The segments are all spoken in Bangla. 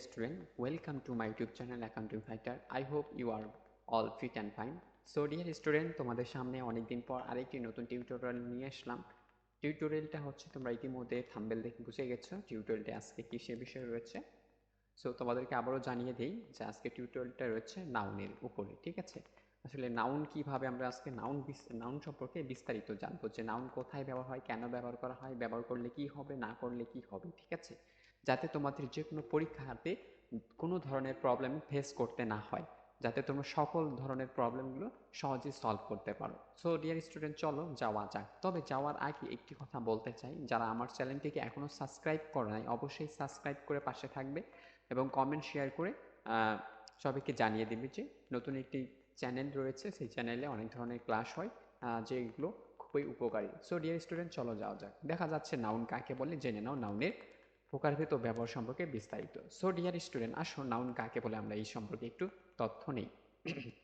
student, welcome to my YouTube channel Accounting Fighter. I hope you are all fit and fine. So dear student, তোমাদের সামনে অনেকদিন পর আরেকটি নতুন টিউটোরিয়াল নিয়ে আসলাম টিউটোরিয়ালটা হচ্ছে তোমরা ইতিমধ্যে থাম্বেল দেখে বুঝে গেছো টিউটোরিয়ালটা আজকে কিসের বিষয় রয়েছে সো তোমাদেরকে আবারও জানিয়ে দিই যে আজকে টিউটোরিয়ালটা রয়েছে নাউনের উপরে ঠিক আছে আসলে নাউন কীভাবে আমরা আজকে নাউন নাউন সম্পর্কে বিস্তারিত জানব? যে নাউন কোথায় ব্যবহার হয়, কেন ব্যবহার করা হয়, ব্যবহার করলে কি হবে, না করলে কি হবে, ঠিক আছে? যাতে তোমাদের যে কোনো পরীক্ষাতে কোনো ধরনের প্রবলেম ফেস করতে না হয়, যাতে তোমরা সকল ধরনের প্রবলেমগুলো সহজে সলভ করতে পারো। সো ডিয়ার স্টুডেন্ট চলো যাওয়া যাক। তবে যাওয়ার আগে একটি কথা বলতে চাই। যারা আমার চ্যানেলটিকে এখনও সাবস্ক্রাইব করে নাই, অবশ্যই সাবস্ক্রাইব করে পাশে থাকবে এবং কমেন্ট শেয়ার করে সবাইকে জানিয়ে দেবে যে নতুন একটি চ্যানেল রয়েছে, সেই চ্যানেলে অনেক ধরনের ক্লাস হয় যেগুলো খুবই উপকারী। সো ডিয়ার স্টুডেন্ট চলো যাওয়া যাক। দেখা যাচ্ছে নাউন কাকে বলে, জেনে নাও নাউনের প্রকারভেদ ব্যবহার সম্পর্কে বিস্তারিত। সো ডিয়ার স্টুডেন্ট আসো নাউন কাকে বলে, আমরা এই সম্পর্কে একটু তথ্য নেই।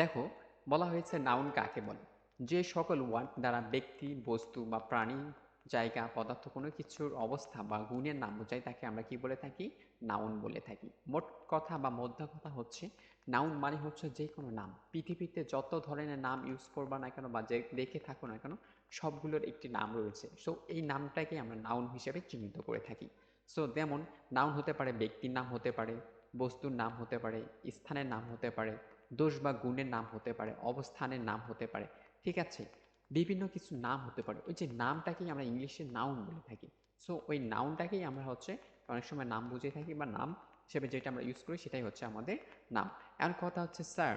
দেখো, বলা হয়েছে নাউন কাকে বলে। যে সকল ওয়ার্ড দ্বারা ব্যক্তি, বস্তু বা প্রাণী, জায়গা, পদার্থ কোনো কিছুর অবস্থা বা গুণের নাম বোঝায়, তাকে আমরা কি বলে থাকি? নাউন বলে থাকি। মোট কথা বা মধ্য কথা হচ্ছে নাউন মানে হচ্ছে যে কোনো নাম। পৃথিবীতে যত ধরনের নাম ইউজ করবা না কেন বা যে দেখে থাকো না কেন, সবগুলোর একটি নাম রয়েছে। সো এই নামটাকে আমরা নাউন হিসেবে চিহ্নিত করে থাকি। সো যেমন নাউন হতে পারে, ব্যক্তির নাম হতে পারে, বস্তুর নাম হতে পারে, স্থানের নাম হতে পারে, দোষ বা গুণের নাম হতে পারে, অবস্থানের নাম হতে পারে, ঠিক আছে? বিভিন্ন কিছু নাম হতে পারে। ওই যে নামটাকেই আমরা ইংলিশে নাউন বলে থাকি। সো ওই নাউনটাকেই আমরা হচ্ছে অনেক সময় নাম বুঝে থাকি বা নাম হিসেবে যেটা আমরা ইউজ করি সেটাই হচ্ছে আমাদের নাম এখন কথা হচ্ছে স্যার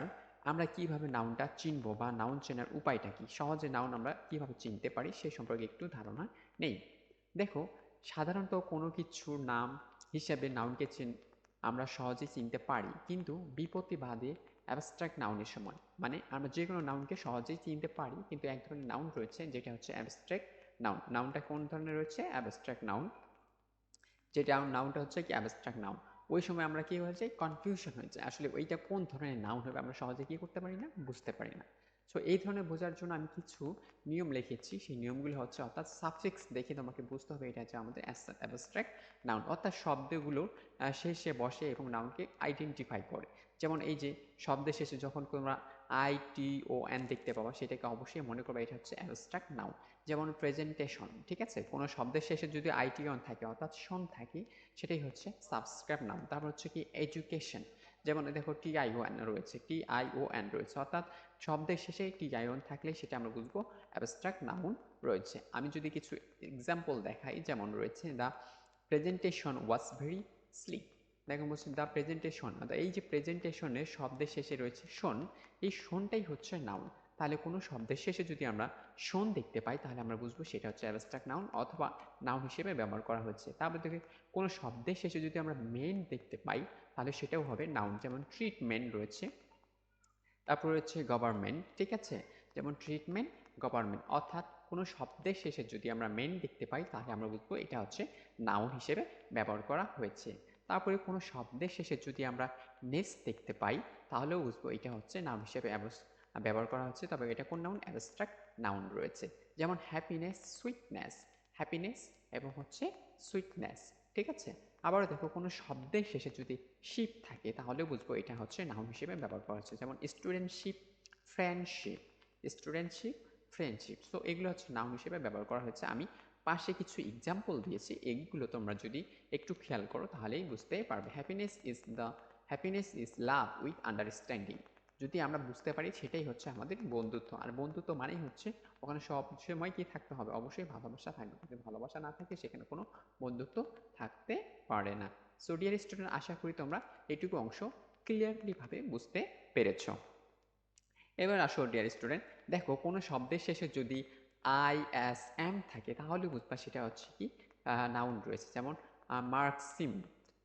আমরা কীভাবে নাউনটা চিনব বা নাউন চেনার উপায়টা কি? সহজে নাউন আমরা কীভাবে চিনতে পারি? সে সম্পর্কে একটু ধারণা নেই। দেখো, সাধারণত কোনো কিছুর নাম হিসেবে নাউনকে চিন, আমরা সহজেই চিনতে পারি। কিন্তু বিপত্তিবাদে অ্যাবস্ট্রাক্ট নাউনের সময় মানে আমরা যে কোনো নাউনকে সহজেই চিনতে পারি, কিন্তু এক ধরনের নাউন রয়েছে যেটা হচ্ছে অ্যাবস্ট্রাক্ট নাউন নাউনটা কোন ধরনের রয়েছে? অ্যাবস্ট্রাক্ট নাউন যেটা নাউনটা হচ্ছে কি? অ্যাবস্ট্রাক্ট নাউন ওই সময় আমরা কি হয়ে যাই? কনফিউশন হয়ে যায় আসলে ওইটা কোন ধরনের নাউন হবে আমরা সহজে কি করতে পারি না? বুঝতে পারি না। সো এই ধরনের বোঝার জন্য আমি কিছু নিয়ম লিখেছি। সেই নিয়মগুলো হচ্ছে অর্থাৎ সাবজেক্টস দেখে তোমাকে বুঝতে হবে এটা হচ্ছে আমাদের অ্যাবস্ট্রাক্ট নাউন অর্থাৎ শব্দগুলোর শেষে বসে এবং নাউনকে আইডেন্টিফাই করে। যেমন এই যে শব্দের শেষে যখন তোমরা আই টি ও এন দেখতে পাবা, সেটাকে অবশ্যই মনে করবে এটা হচ্ছে অ্যাবস্ট্রাক্ট নাউন যেমন প্রেজেন্টেশন ঠিক আছে? কোনো শব্দের শেষে যদি আইটি অন থাকে, অর্থাৎ শন থাকে, সেটাই হচ্ছে সাবস্ক্রাইব নাম। তারপর হচ্ছে কি এডুকেশন যেমন দেখো টি আই ও এন রয়েছে টি আই ও এন রয়েছে, অর্থাৎ শব্দের শেষে টি আই ওন থাকলে সেটা আমরা বুঝব অ্যাবস্ট্রাক্ট নাউন রয়েছে। আমি যদি কিছু এক্সাম্পল দেখাই, যেমন রয়েছে the presentation was very slip দেখো বলছি দ্য প্রেজেন্টেশন এই যে প্রেজেন্টেশনের শব্দের শেষে রয়েছে শোন এই শোনটাই হচ্ছে নাউন তাহলে কোনো শব্দের শেষে যদি আমরা শোন দেখতে পাই, তাহলে আমরা বুঝব সেটা হচ্ছে অ্যাবস্ট্রাক্ট নাউন অথবা নাউন হিসেবে ব্যবহার করা হচ্ছে। তারপর দেখে কোনো শব্দের শেষে যদি আমরা মেন দেখতে পাই, তাহলে সেটাও হবে নাউন যেমন ট্রিটমেন্ট রয়েছে, তারপর রয়েছে গভর্নমেন্ট ঠিক আছে? যেমন ট্রিটমেন্ট গভর্নমেন্ট অর্থাৎ কোনো শব্দের শেষে যদি আমরা মেন দেখতে পাই, তাহলে আমরা বুঝব এটা হচ্ছে নাউন হিসেবে ব্যবহার করা হয়েছে। তারপরে কোনো শব্দের শেষে যদি আমরা নেস দেখতে পাই, তাহলেও বুঝব এটা হচ্ছে নাউন হিসেবে ব্যবহার করা হচ্ছে, তবে এটা কোন নাউন অ্যাবস্ট্রাক্ট নাউন রয়েছে। যেমন হ্যাপিনেস সুইটনেস হ্যাপিনেস এবং হচ্ছে সুইটনেস ঠিক আছে? আবারও দেখো, কোনো শব্দের শেষে যদি শিপ থাকে তাহলে বুঝব এটা হচ্ছে নাউন হিসেবে ব্যবহার করা হচ্ছে। যেমন studentship friendship studentship friendship so এগুলো হচ্ছে নাউন হিসেবে ব্যবহার করা হয়েছে আমি পাশে কিছু এক্সাম্পল দিয়েছি এইগুলো তোমরা যদি একটু খেয়াল করো, তাহলেই বুঝতে পারবে। Happiness is the happiness is love with understanding যদি আমরা বুঝতে পারি সেটাই হচ্ছে আমাদের বন্ধুত্ব। আর বন্ধুত্ব মানেই হচ্ছে ওখানে সব সময় কি থাকতে হবে? অবশ্যই ভালোবাসা থাকবে। যদি ভালোবাসা না থাকে সেখানে কোনো বন্ধুত্ব থাকতে পারে না। সো ডিয়ার স্টুডেন্ট আশা করি তোমরা এটুকু অংশ ক্লিয়ারলিভাবে বুঝতে পেরেছ। এবার আসো ডিয়ার স্টুডেন্ট দেখো কোনো শব্দের শেষে যদি আই এস এম থাকে, তাহলে বুঝবা সেটা হচ্ছে কি নাউন রয়েছে। যেমন মার্কসিম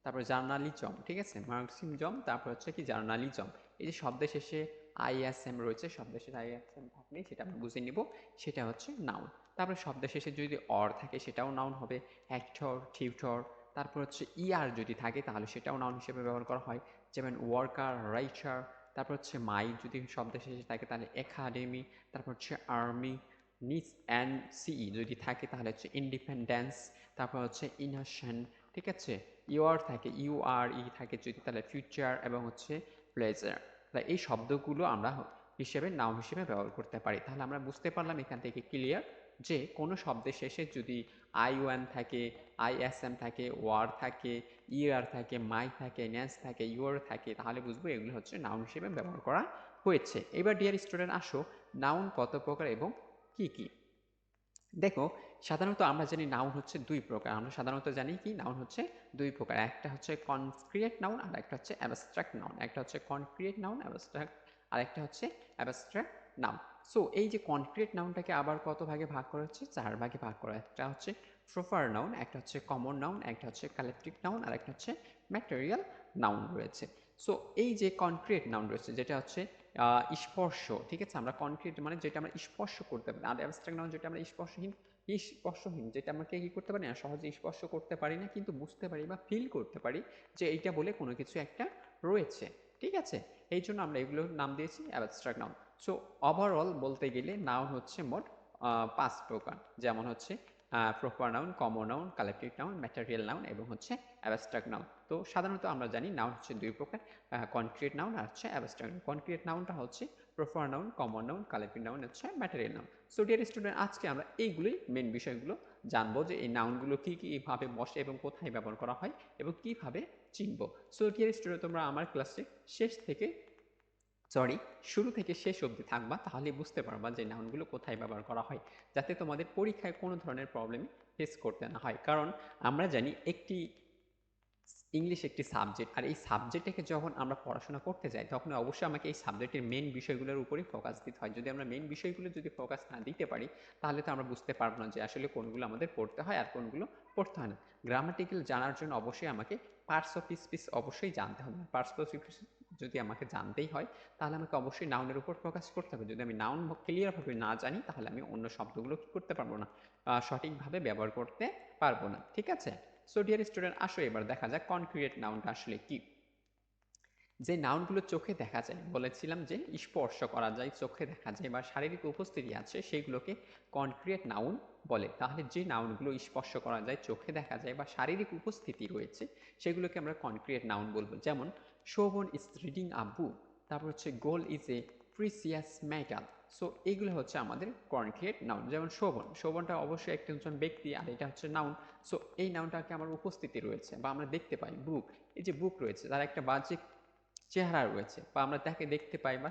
তারপর জার্নালিজম ঠিক আছে? মার্কসিম জম তারপর হচ্ছে কি জার্নালিজম এই যে শব্দের শেষে আইএসএম রয়েছে, শব্দের শেষে আইএসএম থাকলে সেটা আমরা বুঝে নিব, সেটা হচ্ছে নাউন তারপরে শব্দের শেষে যদি অর থাকে সেটাও নাউন হবে অ্যাক্টর টিউটর তারপর হচ্ছে ইআর যদি থাকে তাহলে সেটাও নাউন হিসেবে ব্যবহার করা হয়, যেমন ওয়ার্কার রাইটার তারপর হচ্ছে মাই যদি শব্দের শেষে থাকে তাহলে একাডেমি তারপর হচ্ছে আর্মি নিস অ্যান্ড সিই যদি থাকে তাহলে হচ্ছে ইন্ডিপেন্ডেন্স তারপর হচ্ছে ইনোসেন্ট ঠিক আছে? ইউআর থাকে ইউ আর ই থাকে যদি তাহলে ফিউচার এবং হচ্ছে প্লেজার তাহলে এই শব্দগুলো আমরা হিসেবে নাম হিসেবে ব্যবহার করতে পারি। তাহলে আমরা বুঝতে পারলাম এখান থেকে ক্লিয়ার যে কোনো শব্দের শেষে যদি আই ওয়ান থাকে আই এস এম থাকে ওয়ার থাকে ইআর থাকে মাই থাকে ন্যাস থাকে ইউর থাকে, তাহলে বুঝব এগুলো হচ্ছে নাউন হিসেবে ব্যবহার করা হয়েছে। এবার ডিয়ার স্টুডেন্ট আসো নাউন কত প্রকার এবং কি কি? দেখো, সাধারণত আমরা জানি নাউন হচ্ছে দুই প্রকার। আমরা সাধারণত জানি কি? নাউন হচ্ছে দুই প্রকার। একটা হচ্ছে কনক্রিয়েট নাউন আর একটা হচ্ছে অ্যাবস্ট্রাক্ট নাউন একটা হচ্ছে কনক্রিয়েট নাউন অ্যাবস্ট্রাক্ট আর একটা হচ্ছে অ্যাবস্ট্রাক্ট নাউন সো এই যে কনক্রিয়েট নাউনটাকে আবার কত ভাগে ভাগ করা হচ্ছে? চার ভাগে ভাগ করা। একটা হচ্ছে প্রপার নাউন একটা হচ্ছে কমন নাউন একটা হচ্ছে কালেকটিভ নাউন আর একটা হচ্ছে ম্যাটেরিয়াল নাউন রয়েছে। সো এই যে কনক্রিয়েট নাউন রয়েছে, যেটা হচ্ছে স্পর্শ, ঠিক আছে? আমরা কনক্রিট মানে যেটা আমরা স্পর্শ করতে পারি। আর অ্যাবস্ট্রাক্ট নাউন যেটা আমরা স্পর্শহীন স্পর্শহীন, যেটা আমরা কি করতে পারি না, সহজে স্পর্শ করতে পারি না, কিন্তু বুঝতে পারি বা ফিল করতে পারি যে এইটা বলে কোনো কিছু একটা রয়েছে, ঠিক আছে? এই জন্য আমরা এগুলোর নাম দিয়েছি অ্যাবস্ট্রাক্ট নাউন সো ওভারঅল বলতে গেলে নাউন হচ্ছে মোট পাঁচ প্রকার। যেমন হচ্ছে proper noun common noun collective noun material noun এবং হচ্ছে অ্যাবস্ট্রাক্ট নাউন তো সাধারণত আমরা জানি নাউন হচ্ছে দুই প্রকার কনক্রিয়েট নাউন আর হচ্ছে অ্যাবস্ট্রাক্ট কনক্রিয়েট নাউনটা হচ্ছে proper noun common noun collective noun হচ্ছে material noun so dear student আজকে আমরা এইগুলোই মেন বিষয়গুলো জানব যে এই নাউনগুলো কী কীভাবে বসে এবং কোথায় ব্যবহার করা হয় এবং কীভাবে চিনব। সো ডিয়ার স্টুডেন্ট তোমরা আমার ক্লাসে শেষ থেকে সরি শুরু থেকে শেষ অবধি থাকবা তাহলে বুঝতে পারবা যে নাউনগুলো কোথায় ব্যবহার করা হয়, যাতে তোমাদের পরীক্ষায় কোনো ধরনের প্রবলেম ফেস করতে না হয়। কারণ আমরা জানি একটি ইংলিশ একটি সাবজেক্ট আর এই সাবজেক্টটাকে যখন আমরা পড়াশোনা করতে যাই, তখন অবশ্যই আমাকে এই সাবজেক্টের মেন বিষয়গুলোর উপরেই ফোকাস দিতে হয়। যদি আমরা মেন বিষয়গুলো যদি ফোকাস না দিতে পারি, তাহলে তো আমরা বুঝতে পারব না যে আসলে কোনগুলো আমাদের পড়তে হয় আর কোনগুলো পড়তে হয় না। গ্রামাটিক্যাল জানার জন্য অবশ্যই আমাকে পার্টস অফ স্পিচ অবশ্যই জানতে হবে। পার্টস অফ যদি আমাকে জানতেই হয়, তাহলে আমাকে অবশ্যই নাউনের উপর ফোকাস করতে হবে। যদি আমি নাউন ক্লিয়ারভাবে না জানি, তাহলে আমি অন্য শব্দগুলো কী করতে পারব না? সঠিকভাবে ব্যবহার করতে পারব না। ঠিক আছে? সো ডিয়ার স্টুডেন্ট আসো এবার দেখা যাক কনক্রিয়েট নাউনটা আসলে কি। যে নাউনগুলো চোখে দেখা যায়, বলেছিলাম যে স্পর্শ করা যায়, চোখে দেখা যায় বা শারীরিক উপস্থিতি আছে, সেগুলোকে কনক্রিয়েট নাউন বলে। তাহলে যে নাউনগুলো স্পর্শ করা যায়, চোখে দেখা যায় বা শারীরিক উপস্থিতি রয়েছে, সেগুলোকে আমরা কনক্রিয়েট নাউন বলব। যেমন Shobhan is reading a book তারপর হচ্ছে gold is a precious metal so এগুলো হচ্ছে আমাদের কনক্রিয়েট নাউন যেমন শোভন, শোভনটা অবশ্যই একজন ব্যক্তি, আর এটা হচ্ছে নাউন সো এই নাউনটাকে আমার উপস্থিতি রয়েছে, বা আমরা দেখতে পাই বুক এই যে বুক রয়েছে, তার একটা বাহ্যিক চেহারা রয়েছে, বা আমরা তাকে দেখতে পাই বা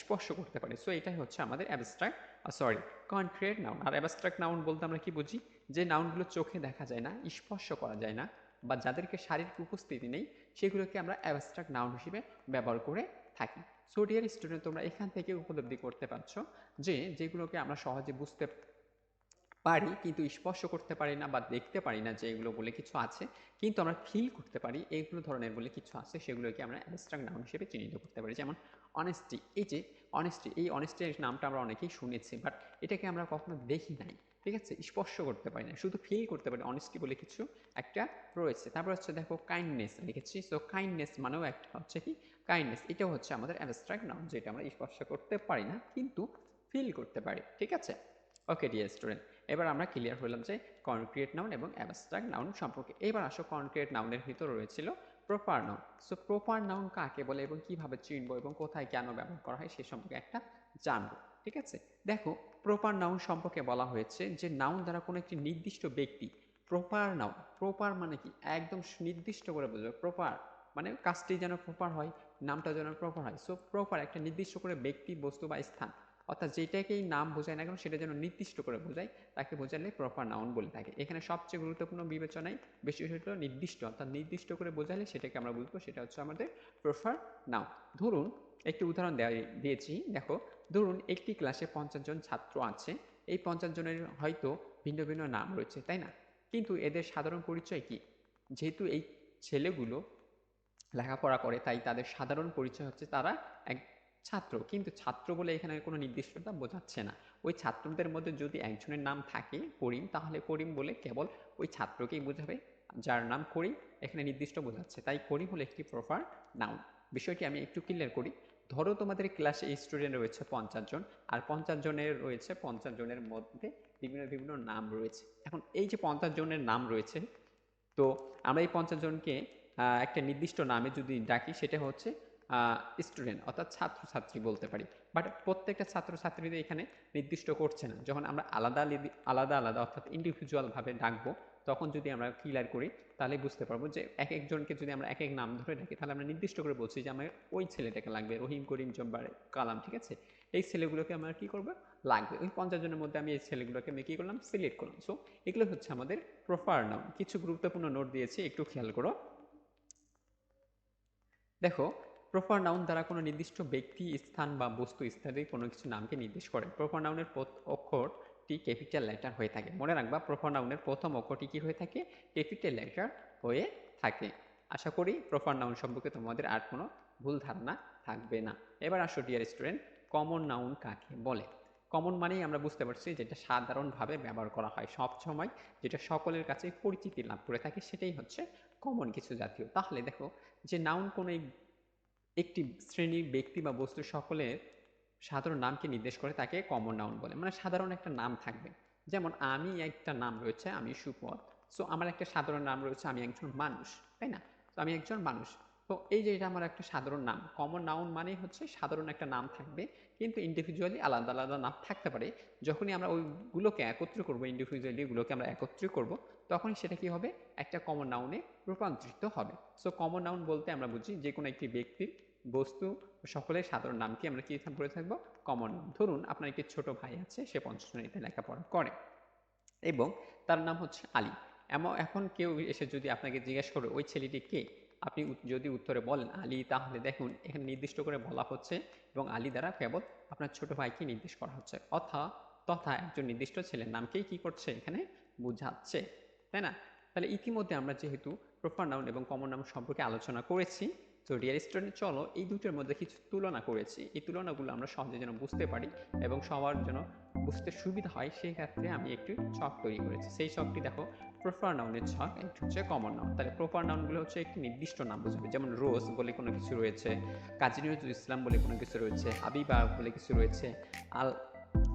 স্পর্শ করতে পারি সো এটাই হচ্ছে আমাদের অ্যাবস্ট্রাক্ট সরি কনক্রিয়েট নাউন আর অ্যাবস্ট্রাক্ট নাউন বলতে আমরা কি বুঝি? যে নাউনগুলো চোখে দেখা যায় না, স্পর্শ করা যায় না বা যাদেরকে শারীরিক উপস্থিতি নেই, সেগুলোকে আমরা অ্যাবস্ট্রাক্ট নাউন হিসেবে ব্যবহার করে থাকি। সো ডিয়ার স্টুডেন্ট তোমরা এখান থেকে উপলব্ধি করতে পারছ যে, যেগুলোকে আমরা সহজে বুঝতে পারি কিন্তু স্পর্শ করতে পারি না বা দেখতে পারি না যে এগুলো বলে কিছু আছে, কিন্তু আমরা ফিল করতে পারি, এইগুলো ধরনের বলে কিছু আছে, সেগুলোকে আমরা অ্যাবস্ট্রাক্ট নাউন হিসেবে চিহ্নিত করতে পারি। যেমন অনেস্টি এই যে অনেস্টি এই অনেস্টির নামটা আমরা অনেকেই শুনেছি বাট এটাকে আমরা কখনো দেখি নাই। ঠিক আছে? স্পর্শ করতে পারি না। শুধু ফিল করতে পারি অনেস্টি বলে কিছু একটা রয়েছে। তারপর হচ্ছে দেখো কাইন্ডনেস লিখেছি সো কাইন্ডনেস মানেও একটা হচ্ছে কি? কাইন্ডনেস এটাও হচ্ছে আমাদের অ্যাবস্ট্রাক্ট নাউন যেটা আমরা স্পর্শ করতে পারি না, কিন্তু ফিল করতে পারি। ঠিক আছে? ওকে ডিয়ার স্টুডেন্ট এবার আমরা ক্লিয়ার হলাম যে কনক্রিয়েট নাউন এবং অ্যাবস্ট্রাক্ট নাউন সম্পর্কে। এবার আসো কনক্রিয়েট নাউনের ভিতর রয়েছিল proper noun so proper noun কাকে বলে এবং কীভাবে চিনবো এবং কোথায় কেন ব্যবহার করা হয় সে সম্পর্কে একটা জানব। ঠিক আছে? দেখো প্রপার নাউন সম্পর্কে বলা হয়েছে যে নাউন দ্বারা কোনো একটি নির্দিষ্ট ব্যক্তি প্রপার নাউন প্রপার মানে কি? একদম নির্দিষ্ট করে বোঝাবে প্রপার মানে কাজটি যেন প্রপার হয়, নামটা যেন প্রপার হয়। সো প্রপার একটা নির্দিষ্ট করে ব্যক্তি, বস্তু বা স্থান, অর্থাৎ যেটাকেই নাম বোঝায় না কেন, সেটা যেন নির্দিষ্ট করে বোঝায়, তাকে বোঝালে প্রপার নাউন বলে থাকে। এখানে সবচেয়ে গুরুত্বপূর্ণ বিবেচনায় বেশি হলো নির্দিষ্ট, অর্থাৎ নির্দিষ্ট করে বোঝালে সেটাকে আমরা বুঝব সেটা হচ্ছে আমাদের প্রপার নাউন ধরুন, একটি উদাহরণ দেওয়া দিয়েছি, দেখো ধরুন, একটি ক্লাসে পঞ্চাশ জন ছাত্র আছে, এই পঞ্চাশ জনের হয়তো ভিন্ন ভিন্ন নাম রয়েছে, তাই না? কিন্তু এদের সাধারণ পরিচয় কি? যেহেতু এই ছেলেগুলো লেখাপড়া করে, তাই তাদের সাধারণ পরিচয় হচ্ছে তারা এক ছাত্র। কিন্তু ছাত্র বলে এখানে কোনো নির্দিষ্টতা বোঝাচ্ছে না। ওই ছাত্রদের মধ্যে যদি একজনের নাম থাকে করিম, তাহলে করিম বলে কেবল ওই ছাত্রকেই বোঝাবে, যার নাম করিম, এখানে নির্দিষ্ট বোঝাচ্ছে। তাই করিম হলো একটি প্রপার নাউন বিষয়টি আমি একটু ক্লিয়ার করি। ধরো তোমাদের ক্লাসে স্টুডেন্ট রয়েছে পঞ্চাশ জন, আর পঞ্চাশ জনের রয়েছে পঞ্চাশ জনের মধ্যে বিভিন্ন বিভিন্ন নাম রয়েছে। এখন এই যে পঞ্চাশ জনের নাম রয়েছে, তো আমরা এই পঞ্চাশ জনকে একটা নির্দিষ্ট নামে যদি ডাকি, সেটা হচ্ছে স্টুডেন্ট অর্থাৎ ছাত্রছাত্রী বলতে পারি। বাট প্রত্যেকটা ছাত্রছাত্রীদের এখানে নির্দিষ্ট করছে না। যখন আমরা আলাদা আলাদা আলাদা, অর্থাৎ ইন্ডিভিজুয়ালভাবে ডাকবো তখন যদি আমরা ক্লিয়ার করি, তাহলে বুঝতে পারব যে এক একজনকে যদি আমরা এক এক নাম ধরে ডাকি, তাহলে আমরা নির্দিষ্ট করে বলছি যে আমার ওই ছেলেটাকে লাগবে, রহিম করিম জব্বার কালাম, ঠিক আছে? এই ছেলেগুলোকে আমরা কি করব? লাগবে। ওই পঞ্চাশ জনের মধ্যে আমি এই ছেলেগুলোকে আমি কী করলাম? সিলেক্ট করলাম। সো এগুলো হচ্ছে আমাদের প্রপার নাম কিছু গুরুত্বপূর্ণ নোট দিয়েছি, একটু খেয়াল করো। দেখো প্রপার নাউন দ্বারা কোনো নির্দিষ্ট ব্যক্তি, স্থান বা বস্তু, ইত্যাদি কোনো কিছু নামকে নির্দেশ করে। প্রপার নাউনের অক্ষরটি ক্যাপিটাল লেটার হয়ে থাকে। মনে রাখবা প্রপার নাউনের প্রথম অক্ষরটি কি হয়ে থাকে? ক্যাপিটাল লেটার হয়ে থাকে। আশা করি প্রপার নাউন সম্পর্কে তোমাদের আর কোনো ভুল ধারণা থাকবে না। এবার আসো ডিয়ার স্টুডেন্ট কমন নাউন কাকে বলে? কমন মানেই আমরা বুঝতে পারছি যেটা সাধারণভাবে ব্যবহার করা হয়। সব সময় যেটা সকলের কাছে পরিচিতি লাভ করে থাকে সেটাই হচ্ছে কমন কিছু জাতীয়। তাহলে দেখো, যে নাউন কোনো একটি শ্রেণির ব্যক্তি বা বস্তু সকলের সাধারণ নামকে নির্দেশ করে তাকে কমন নাউন বলে। মানে সাধারণ একটা নাম থাকবে। যেমন, আমি একটা নাম রয়েছে, আমি সুপদ সো আমার একটা সাধারণ নাম রয়েছে, আমি একজন মানুষ, তাই না? তো আমি একজন মানুষ। তো এই যে এটা আমার একটা সাধারণ নাম কমন নাউন মানেই হচ্ছে সাধারণ একটা নাম থাকবে, কিন্তু ইন্ডিভিজুয়ালি আলাদা আলাদা নাম থাকতে পারে। যখনই আমরা ওইগুলোকে একত্র করব ইন্ডিভিজুয়ালি এগুলোকে আমরা একত্রিত করব, তখনই সেটা কি হবে? একটা কমন নাউনে রূপান্তরিত হবে। সো কমন নাউন বলতে আমরা বুঝি যে কোনো একটি ব্যক্তির বস্তু সকলের সাধারণ নামকে আমরা কি বলে থাকব? কমন নাম ধরুন আপনার একটি ছোট ভাই আছে, সে পঞ্চম শ্রেণীতে লেখাপড়া করে এবং তার নাম হচ্ছে আলী। এমন, এখন কেউ এসে যদি আপনাকে জিজ্ঞেস করে, ওই ছেলেটি কে? আপনি যদি উত্তরে বলেন, আলী তাহলে দেখুন, এখানে নির্দিষ্ট করে বলা হচ্ছে এবং আলী দ্বারা কেবল আপনার ছোট ভাইকে নির্দেশ করা হচ্ছে। অথা, তথা একজন নির্দিষ্ট ছেলের নামকেই কি করছে এখানে বোঝাচ্ছে, তাই না? তাহলে ইতিমধ্যে আমরা যেহেতু প্রপার নাউন এবং কমন নাম সম্পর্কে আলোচনা করেছি তো ডিয়ার স্টুডেন্ট চলো, এই দুটোর মধ্যে কিছু তুলনা করেছি। এই তুলনাগুলো আমরা সহজে যেন বুঝতে পারি এবং সবার যেন বুঝতে সুবিধা হয়, সেই ক্ষেত্রে আমি একটি ছক তৈরি করেছি। সেই ছকটি দেখো প্রপার নাউনের ছক একটি হচ্ছে কমন নাউন তাহলে প্রপার নাউনগুলো হচ্ছে একটি নির্দিষ্ট নাম বোঝাবে। যেমন রোজ বলে কোনো কিছু রয়েছে, কাজী নজরুল ইসলাম বলে কোনো কিছু রয়েছে, হাবিবা বলে কিছু রয়েছে আল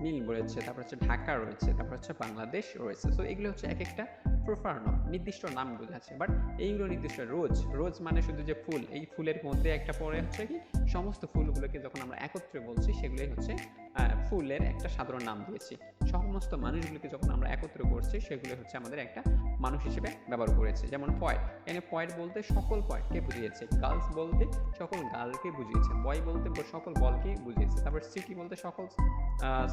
মিল রয়েছে তারপর হচ্ছে ঢাকা রয়েছে, তারপর হচ্ছে বাংলাদেশ রয়েছে। সো এগুলো হচ্ছে এক একটা প্রপার নাম নির্দিষ্ট নাম বোঝাচ্ছে বাট এইগুলো নির্দিষ্ট রোজ রোজ মানে শুধু যে ফুল, এই ফুলের মধ্যে একটা পরে হচ্ছে কি, সমস্ত ফুলগুলোকে যখন আমরা একত্রে বলছি, সেগুলোই হচ্ছে ফুলের একটা সাধারণ নাম দিয়েছি। সমস্ত মানুষগুলোকে যখন আমরা একত্র করছি সেগুলো হচ্ছে আমাদের একটা মানুষ হিসেবে ব্যবহার করেছে। যেমন পয়েট এখানে পয়েট বলতে সকল পয়েটকে বুঝিয়েছে। গার্লস বলতে সকল গার্লকে বুঝিয়েছে, বয় বলতে সকল বলকেই বুঝিয়েছে। তারপর সিটি বলতে সকল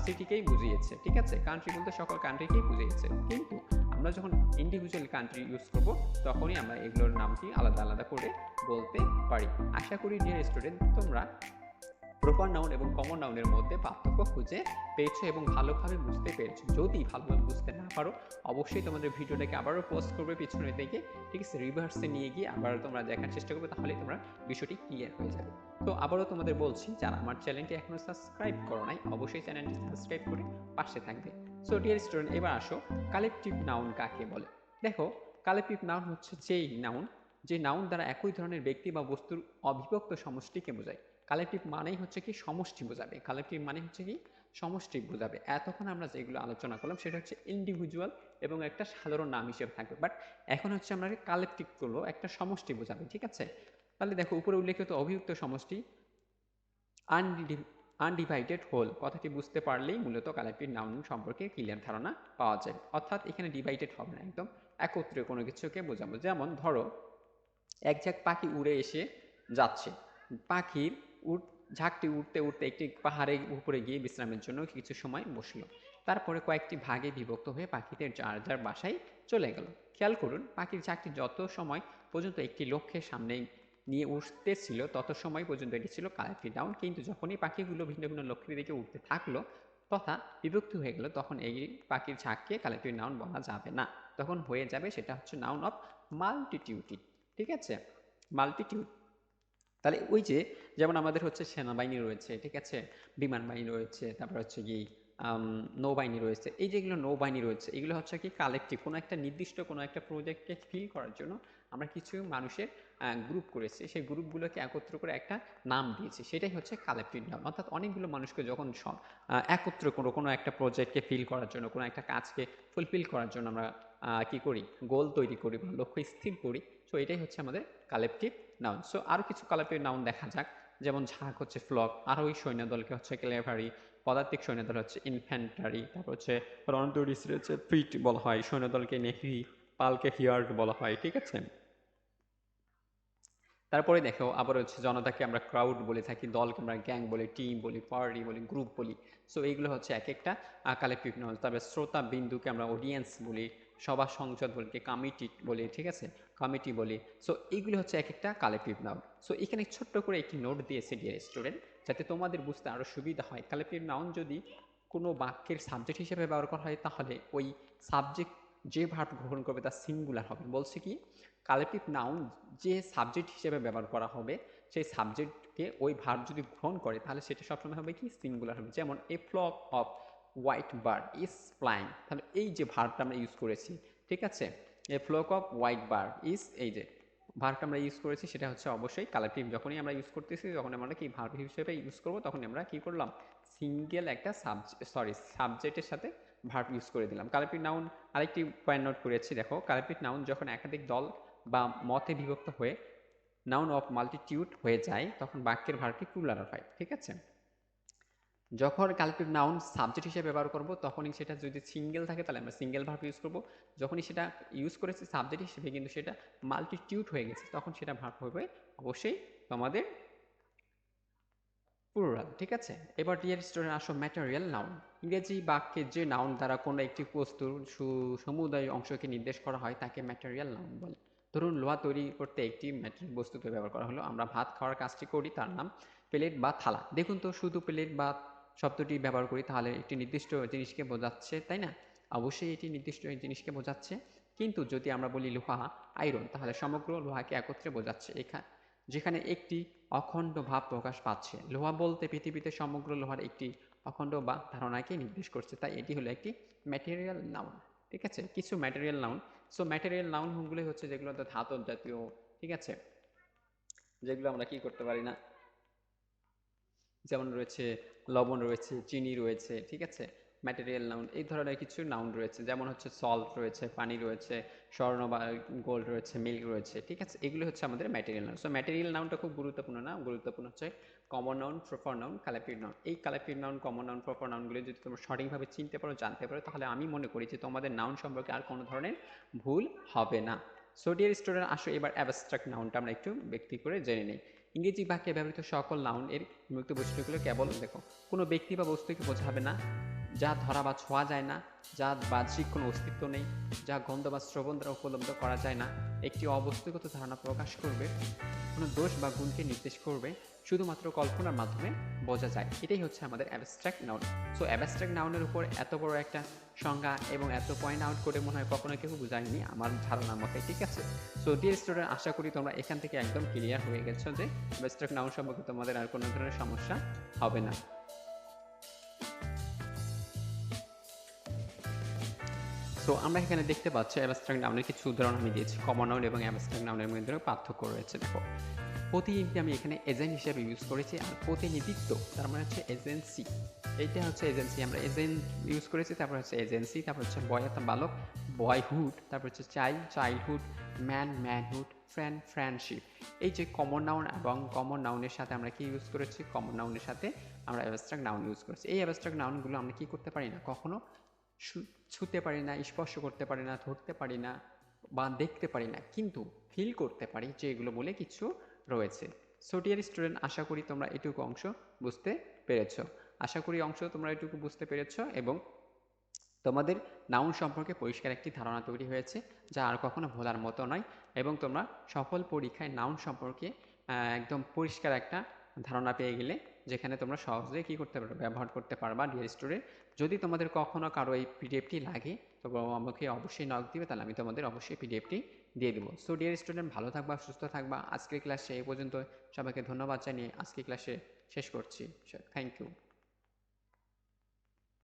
সিটিকেই বুঝিয়েছে, ঠিক আছে? কান্ট্রি বলতে সকল কান্ট্রিকেই বুঝিয়েছে। কিন্তু আমরা যখন ইন্ডিভিজুয়াল কান্ট্রি ইউজ করব, তখনই আমরা এগুলোর নামটি আলাদা আলাদা করে বলতে পারি। আশা করি ডিয়ার স্টুডেন্ট তোমরা প্রপার নাউন এবং কমন নাউনের মধ্যে পার্থক্য খুঁজে পেয়েছ এবং ভালোভাবে বুঝতে পেরেছ। যদি ভালোভাবে বুঝতে না পারো, অবশ্যই তোমাদের ভিডিওটাকে আবারও পোস্ট করবে পিছনে থেকে। ঠিক আছে রিভার্সে নিয়ে গিয়ে আবার তোমরা দেখার চেষ্টা করবে তাহলে তোমরা বিষয়টি ক্লিয়ার হয়ে যাবে। তো আবারও তোমাদের বলছি, যারা আমার চ্যানেলটি এখনও সাবস্ক্রাইব করো নাই, অবশ্যই চ্যানেলটি সাবস্ক্রাইব করে পাশে থাকবে। সো ডিয়ার স্টুডেন্ট এবার আসো। কালেকটিভ নাউন কাকে বলে? দেখো কালেকটিভ নাউন হচ্ছে যেই নাউন যে নাউন দ্বারা একই ধরনের ব্যক্তি বা বস্তুর অবিভক্ত সমষ্টিকে বোঝায়। কালেকটিভ মানেই হচ্ছে কি, সমষ্টি বোঝাবে। কালেকটিভ মানে হচ্ছে কি, সমষ্টি বোঝাবে। এতক্ষণ আমরা যেগুলো আলোচনা করলাম, সেটা হচ্ছে ইন্ডিভিজুয়াল এবং একটা সাধারণ নাম হিসেবে থাকবে। বাট এখন হচ্ছে আমরা কালেকটিভ করল একটা সমষ্টি বোঝাবে, ঠিক আছে? তাহলে দেখো, উপরে উল্লেখিত অভিযুক্ত সমষ্টি আনডিভাইডেড হোল কথাটি বুঝতে পারলেই মূলত কালেকটিভ নাউন সম্পর্কে ক্লিয়ার ধারণা পাওয়া যায়। অর্থাৎ এখানে ডিভাইডেড হবে না একদম, একত্রে কোনো কিছুকে বোঝাবো। যেমন ধরো, এক ঝাঁক পাখি উড়ে এসে যাচ্ছে। পাখির উঠ ঝাঁকটি উঠতে উঠতে একটি পাহাড়ের উপরে গিয়ে বিশ্রামের জন্য কিছু সময় বসল। তারপরে কয়েকটি ভাগে বিভক্ত হয়ে পাখিদের যার যার বাসায় চলে গেল। খেয়াল করুন, পাখির ঝাঁকটি যত সময় পর্যন্ত একটি লক্ষ্যের সামনে নিয়ে উঠতেছিল তত সময় পর্যন্ত এটি ছিল কালেক্টিভ ডাউন কিন্তু যখনই পাখিগুলো ভিন্ন ভিন্ন লক্ষ্যের দিকে উঠতে থাকল, তথা বিভক্ত হয়ে গেল, তখন এই পাখির ঝাঁককে কালেক্টিভ নাউন বলা যাবে না। তখন হয়ে যাবে সেটা হচ্ছে নাউন অফ মাল্টিটিউটি ঠিক আছে? মাল্টিটিউড তাহলে ওই যে যেমন আমাদের হচ্ছে সেনাবাহিনী রয়েছে, ঠিক আছে? বিমান বাহিনী রয়েছে, তারপর হচ্ছে কি নৌবাহিনী রয়েছে। এই যেগুলো নৌবাহিনী রয়েছে, এগুলো হচ্ছে কি কালেক্টিভ কোনো একটা নির্দিষ্ট কোনো একটা প্রজেক্টকে ফিল করার জন্য আমরা কিছু মানুষের গ্রুপ করেছি। সেই গ্রুপগুলোকে একত্র করে একটা নাম দিয়েছি। সেটাই হচ্ছে কালেক্টিভ নাম। অর্থাৎ অনেকগুলো মানুষকে যখন একত্র কোনো কোনো একটা প্রজেক্টকে ফিল করার জন্য, কোনো একটা কাজকে ফুলফিল করার জন্য আমরা কি করি? গোল তৈরি করি বা লক্ষ্য স্থির করি। সো এটাই হচ্ছে আমাদের কালেকটিভ নাউন সো আরও কিছু কালেকটিভ নাউন দেখা যাক। যেমন ঝাঁক হচ্ছে ফ্লক আরোহী সৈন্যদলকে হচ্ছে ক্লেভারি পদাতিক সৈন্যদল হচ্ছে ইনফ্যান্টারি তারপর হচ্ছে রণতরিস হচ্ছে ফিট বলা হয়, সৈন্যদলকে নেভি পালকে হিয়ার্ড বলা হয়, ঠিক আছে? তারপরে দেখো, আবার হচ্ছে জনতাকে আমরা ক্রাউড বলে থাকি, দলকে আমরা গ্যাং বলি টিম বলি পার্টি বলি গ্রুপ বলি। সো এইগুলো হচ্ছে এক একটা কালেকটিভ নল তারপরে শ্রোতা বিন্দুকে আমরা অডিয়েন্স বলি, সভা সংসদ বলি কমিটি বলি, ঠিক আছে? কমিটি বলি। সো এইগুলো হচ্ছে এক একটা কালেকটিভ নাউন সো এখানে ছোট্ট করে একটি নোট দিয়েছে ডিয়ার স্টুডেন্ট যাতে তোমাদের বুঝতে আরও সুবিধা হয়। কালেকটিভ নাউন যদি কোনো বাক্যের সাবজেক্ট হিসেবে ব্যবহার করা হয়, তাহলে ওই সাবজেক্ট যে ভার্ব গ্রহণ করবে তা সিঙ্গুলার হবে। বলছে কি কালেকটিভ নাউন যে সাবজেক্ট হিসেবে ব্যবহার করা হবে, সেই সাবজেক্টকে ওই ভার্ব যদি গ্রহণ করে, তাহলে সেটা সবসময় হবে কি সিঙ্গুলার হবে। যেমন a flock of white bird is flying তাহলে এই যে ভার্বটা আমরা ইউজ করেছি, ঠিক আছে? A flock of white bird is এই যে ভার্বটা আমরা ইউজ করেছি সেটা হচ্ছে অবশ্যই কালেকটিভ যখনই আমরা ইউজ করতেছি তখন আমরা কি ভার্ব হিসেবে ইউজ করব তখন আমরা কি করলাম? সিঙ্গেল একটা সাবজেক্ট সরি সাবজেক্টের সাথে ভার্ব ইউজ করে দিলাম। কালেকটিভ নাউন আরেকটি পয়েন্ট নোট করেছি, দেখো। কালেকটিভ নাউন যখন একাধিক দল বা মতে বিভক্ত হয়ে নাউন অফ মাল্টিটিউড হয়ে যায়, তখন বাক্যের ভার্বটি প্লুরাল হয়, ঠিক আছে? যখন কালেক্টিভ নাউন সাবজেক্ট হিসেবে ব্যবহার করব, তখনই সেটা যদি সিঙ্গেল থাকে, তাহলে আমরা সিঙ্গেল ভার্ব ইউজ করব। যখনই সেটা ইউজ করেছি সাবজেক্ট হিসেবে কিন্তু সেটা মাল্টিটিউড হয়ে গেছে, তখন সেটা ভার্ব হবে অবশ্যই তোমাদের প্লুরাল ঠিক আছে? এবার ডিয়ার স্টুডেন্ট আসো ম্যাটেরিয়াল নাউন ইংরেজি বাক্যে যে নাউন দ্বারা কোনো একটি বস্তুর সমুদায় অংশকে নির্দেশ করা হয়, তাকে ম্যাটেরিয়াল নাউন বলে। ধরুন, লোহা তৈরি করতে একটি ম্যাটেরিয়াল বস্তুকে ব্যবহার করা হলো। আমরা ভাত খাওয়ার কাজটি করি, তার নাম প্লেট বা থালা। দেখুন তো, শুধু প্লেট বা শব্দটি ব্যবহার করি, তাহলে একটি নির্দিষ্ট জিনিসকে বোঝাচ্ছে, তাই না? অবশ্যই এটি নির্দিষ্ট জিনিসকে বোঝাচ্ছে। কিন্তু যদি আমরা বলি লোহা, আয়রন, তাহলে সমগ্র লোহাকে একত্রে বোঝাচ্ছে এখানে যেখানে একটি অখণ্ড ভাব প্রকাশ পাচ্ছে। লোহা বলতে পৃথিবীতে সমগ্র লোহার একটি অখণ্ড বা ধারণাকে নির্দেশ করছে, তাই এটি হলো একটি ম্যাটেরিয়াল নাউন ঠিক আছে? কিছু ম্যাটেরিয়াল নাউন সো ম্যাটেরিয়াল নাউনগুলো হচ্ছে যেগুলো ধাতব জাতীয়, ঠিক আছে? যেগুলো আমরা কি করতে পারি না? যেমন রয়েছে লবণ রয়েছে, চিনি রয়েছে, ঠিক আছে? ম্যাটেরিয়াল নাউন এই ধরনের কিছু নাউন রয়েছে। যেমন হচ্ছে সল্ট রয়েছে, পানি রয়েছে, স্বর্ণ বা গোল্ড রয়েছে মিল্ক রয়েছে, ঠিক আছে? এগুলো হচ্ছে আমাদের ম্যাটেরিয়াল নাউন সো ম্যাটেরিয়াল নাউনটা খুব গুরুত্বপূর্ণ না? গুরুত্বপূর্ণ হচ্ছে common noun proper noun collective noun এই collective noun common noun proper নাউনগুলো যদি তোমরা সঠিকভাবে চিনতে পারো, জানতে পারো, তাহলে আমি মনে করি যে তোমাদের নাউন সম্পর্কে আর কোনো ধরনের ভুল হবে না। সো ডিয়ার স্টুডেন্ট আসো এবার অ্যাবস্ট্রাক্ট নাউনটা আমরা একটু ব্যক্তি করে জেনে নিই। ইংরেজি বাক্যে ব্যবহৃত সকল নাউন এর মুক্ত বৈশিষ্ট্যগুলো কেবল, দেখো, কোনো ব্যক্তি বা বস্তুকে বোঝাবে না। যা ধরা বা ছোঁয়া যায় না, যা বাহ্যিক কোনো অস্তিত্ব নেই, যা গন্ধ বা শ্রবণ দ্বারা উপলব্ধ করা যায় না। একটি অবস্তুগত ধারণা প্রকাশ করবে, কোনো দোষ বা গুণকে নির্দেশ করবে শুধুমাত্র কল্পনার মাধ্যমে বোঝা যায়। এটাই হচ্ছে আমাদের অ্যাবস্ট্রাক্ট নাউন সো অ্যাবস্ট্রাক্ট নাউনের উপর এত বড় একটা সংজ্ঞা এবং এত পয়েন্ট আউট করে মনে হয় কখনো কেউ বুঝায়নি, আমার ধারণার মতে, ঠিক আছে? সো ডিয়ার স্টুডেন্ট আশা করি তোমরা এখান থেকে একদম ক্লিয়ার হয়ে গেছো যে অ্যাবস্ট্রাক্ট নাউন সম্পর্কে তোমাদের আর কোনো ধরনের সমস্যা হবে না। সো আমরা এখানে দেখতে পাচ্ছি অ্যাবস্ট্রাক্ট নাউনের কিছু উদাহরণ আমি দিয়েছি। কমন নাউন এবং অ্যাবস্ট্রাক্ট নাউনের মধ্যে পার্থক্য রয়েছে, দেখো। প্রতিনিধি আমি এখানে এজেন্ট হিসেবে ইউজ করেছি, আর প্রতিনিধিত্ব তার মানে হচ্ছে এজেন্সি এইটা হচ্ছে এজেন্সি আমরা এজেন্ট ইউজ করেছি, তারপর হচ্ছে এজেন্সি তারপর হচ্ছে বয় অর্থাৎ বালক বয়হুড তারপর হচ্ছে child childhood man manhood friend friendship এই যে কমন নাউন এবং কমন নাউনের সাথে আমরা কি ইউজ করেছি? কমন নাউনের সাথে আমরা অ্যাবস্ট্রাক্ট নাউন ইউজ করেছি। এই অ্যাবস্ট্রাক্ট নাউনগুলো আমরা কি করতে পারি না? কখনো ছুতে পারি না, স্পর্শ করতে পারি না, ধরতে পারি না বা দেখতে পারি না। কিন্তু ফিল করতে পারি যে এগুলো বলে কিছু রয়েছে। সোটিয়ার স্টুডেন্ট, আশা করি তোমরা এটুকু অংশ বুঝতে পেরেছ। আশা করি অংশ তোমরা এটুকু বুঝতে পেরেছ এবং তোমাদের নাউন সম্পর্কে পরিষ্কার একটি ধারণা তৈরি হয়েছে, যা আর কখনো ভোলার মতো নয় এবং তোমরা সফল পরীক্ষায় নাউন সম্পর্কে একদম পরিষ্কার একটা ধারণা পেয়ে গেলে যেখানে তোমরা সহজেই কী করতে পারবে, ব্যবহার করতে পারবা ডিয়ার স্টোরে যদি তোমাদের কখনো কারও এই পিডিএফটি লাগে, তো আমাকে অবশ্যই নক দিবে, তাহলে আমি তোমাদের অবশ্যই পিডিএফটি দিয়ে দেবো। সো ডিয়ার স্টুডেন্ট ভালো থাকবা, সুস্থ থাকবা। আজকের ক্লাসে এই পর্যন্ত সবাইকে ধন্যবাদ জানিয়ে আজকের ক্লাসে শেষ করছি। Thank you